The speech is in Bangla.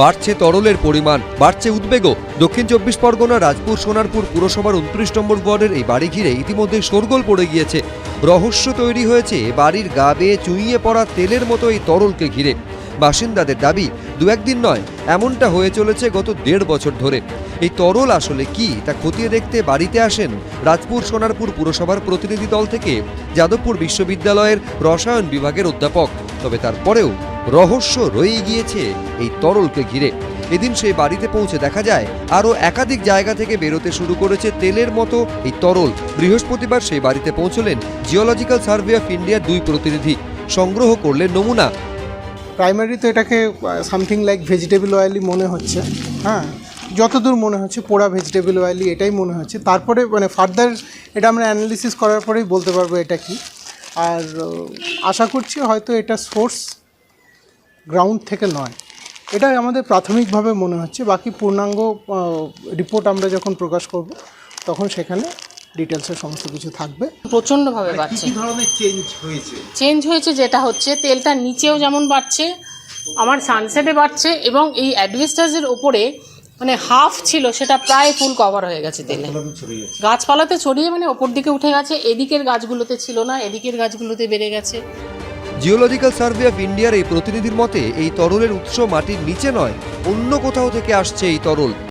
বাড়ছে তরলের পরিমাণ, বাড়ছে উদ্বেগও। দক্ষিণ চব্বিশ পরগনা, রাজপুর, সোনারপুর পুরসভার উনত্রিশ নম্বর ওয়ার্ডের এই বাড়ি ঘিরে ইতিমধ্যে শোরগোল পড়ে গিয়েছে। রহস্য তৈরি হয়েছে বাড়ির গা বেয়ে চুইয়ে পড়া তেলের মতো এই তরলকে ঘিরে। বাসিন্দাদের দাবি, দু একদিন নয়, এমনটা হয়ে চলেছে গত দেড় বছর ধরে। এই তরল আসলে কি, তা খতিয়ে দেখতে বাড়িতে আসেন রাজপুর, সোনারপুর পুরসভার প্রতিনিধি দল থেকে যাদবপুর বিশ্ববিদ্যালয়ের রসায়ন বিভাগের অধ্যাপক। তবে তারপরেও রহস্য রয়ে গিয়েছে এই তরলকে ঘিরে। এদিন সেই বাড়িতে পৌঁছে দেখা যায়, আরও একাধিক জায়গা থেকে বেরোতে শুরু করেছে তেলের মতো এই তরল। বৃহস্পতিবার সেই বাড়িতে পৌঁছলেন জিওলজিক্যাল সার্ভে অফ ইন্ডিয়ার দুই প্রতিনিধি। সংগ্রহ করলেন নমুনা। প্রাইমারি তো এটাকে সামথিং লাইক ভেজিটেবল অয়েলই মনে হচ্ছে। হ্যাঁ যতদূর মনে হচ্ছে, পোড়া ভেজিটেবল অয়েলই এটাই মনে হচ্ছে। তারপরে মানে ফার্দার এটা আমরা অ্যানালিসিস করার পরেই বলতে পারব এটা কি। আর আশা করছি হয়তো এটা সোর্স গ্রাউন্ড থেকে নয়। এটাই আমাদের প্রাথমিকভাবে মনে হচ্ছে। বাকি পূর্ণাঙ্গ রিপোর্ট আমরা যখন প্রকাশ করব তখন সেখানে ডিটেলসের সমস্ত কিছু থাকবে। প্রচণ্ডভাবে বাড়ছে। ধরনের চেঞ্জ হয়েছে? চেঞ্জ হয়েছে যেটা হচ্ছে তেলটা নিচেও যেমন বাড়ছে আমার সানসেটে বাড়ছে এবং এই অ্যাডভেস্টাসের ওপরে মানে হাফ ছিল সেটা প্রায় ফুল কভার হয়ে গেছে তেলে। গাছপালাতে ছড়িয়ে মানে ওপর দিকে উঠে গেছে এদিকের গাছগুলোতে ছিল না এদিকের গাছগুলোতে বেড়ে গেছে। জিওলজিক্যাল সার্ভে অফ ইন্ডিয়ার এই প্রতিনিধির মতে, এই তরলের উৎস মাটির নিচে নয়, অন্য কোথাও থেকে আসছে এই তরল